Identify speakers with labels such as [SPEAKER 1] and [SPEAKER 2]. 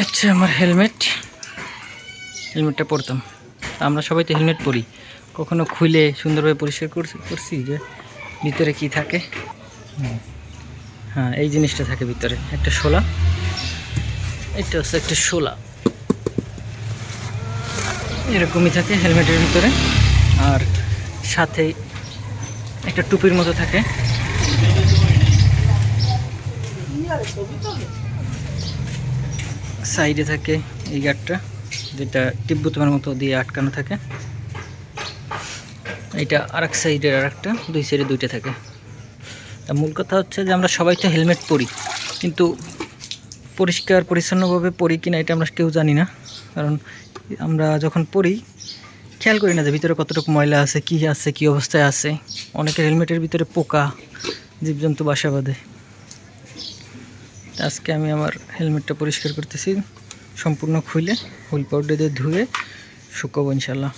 [SPEAKER 1] আচ্ছা আমার হেলমেট। হেলমেটটা পরতাম। আমরা সবাই তো হেলমেট পরি। কখনো খুলে সুন্দরভাবে পরিষ্কার করছি করছি যে ভিতরে কি থাকে? হ্যাঁ এই জিনিসটা থাকে ভিতরে। একটা শোলা। এটা হচ্ছে একটা শোলা। এরকমই থাকে হেলমেটের ভিতরে। আর সাথে একটা টুপির মতো থাকে। সাইডে থাকে এই গাঠটা যেটা টিব্বুতমের মতো দিয়ে আটকানো থাকে। এটা আর এক সাইডের আর একটা দুই সাইডে দুইটা থাকে। তা মূল কথা হচ্ছে যে আমরা সবাই তো হেলমেট পরি, কিন্তু পরিষ্কার, পরিচ্ছন্নভাবে পরি কিনা এটা আমরা কেউ জানি না। কারণ আমরা যখন পরি, খেয়াল করি না যে ভিতরে কতটুকু ময়লা আছে, কি আছে, কি অবস্থায় আছে। অনেকের হেলমেটের ভিতরে পোকা, জীবজন্তু বাসা বাঁধে। আজকে আমি আমার হেলমেটটা পরিষ্কার করতেছি সম্পূর্ণ খুলে হুল পাউডার দিয়ে ধুয়ে শুকাবো ইনশাল্লাহ